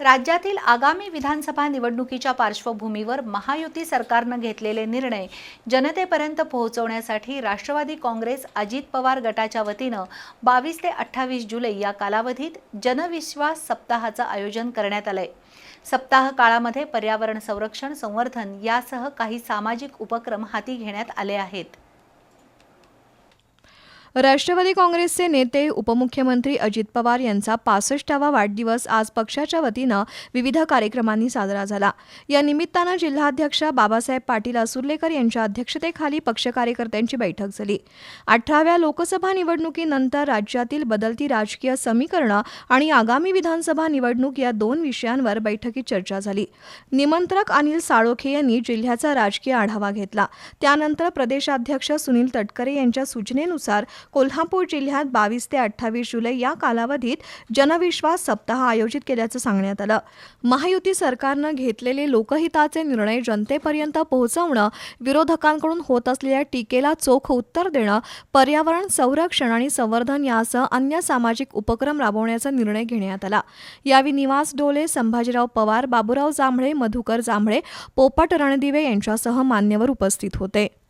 राज्यातील आगामी विधानसभा निवडणुकीच्या पार्श्वभूमीवर महायुती सरकारनं घेतलेले निर्णय जनतेपर्यंत पोहोचवण्यासाठी राष्ट्रवादी काँग्रेस अजित पवार गटाच्या वतीनं बावीस ते अठ्ठावीस जुलै या कालावधीत जनविश्वास सप्ताहाचं आयोजन करण्यात आलंय. सप्ताह काळामध्ये पर्यावरण संरक्षण संवर्धन यासह काही सामाजिक उपक्रम हाती घेण्यात आले आहेत. राष्ट्रवादी काँग्रेसचे नेते उपमुख्यमंत्री अजित पवार यांचा पासष्टावा वाढदिवस आज पक्षाच्या वतीनं विविध कार्यक्रमांनी साजरा झाला. या निमित्तानं जिल्हाध्यक्षा बाबासाहेब पाटील असुर्लेकर यांच्या अध्यक्षतेखाली पक्ष कार्यकर्त्यांची बैठक झाली. अठराव्या लोकसभा निवडणुकीनंतर राज्यातील बदलती राजकीय समीकरणं आणि आगामी विधानसभा निवडणूक या दोन विषयांवर बैठकीत चर्चा झाली. निमंत्रक अनिल साळोखे यांनी जिल्ह्याचा राजकीय आढावा घेतला. त्यानंतर प्रदेशाध्यक्ष सुनील तटकरे यांच्या सूचनेनुसार कोल्हापूर जिल्ह्यात बावीस ते अठ्ठावीस जुलै या कालावधीत जनविश्वास सप्ताह आयोजित केल्याचं सांगण्यात आलं. महायुती सरकारनं घेतलेले लोकहिताचे निर्णय जनतेपर्यंत पोहोचवणं विरोधकांकडून होत असलेल्या टीकेला चोख उत्तर देणं पर्यावरण संरक्षण आणि संवर्धन यासह अन्य सामाजिक उपक्रम राबवण्याचा निर्णय घेण्यात आला. यावेळी निवास डोले संभाजीराव पवार बाबूराव जांभळे मधुकर जांभळे पोपट रणदिवे यांच्यासह मान्यवर उपस्थित होते.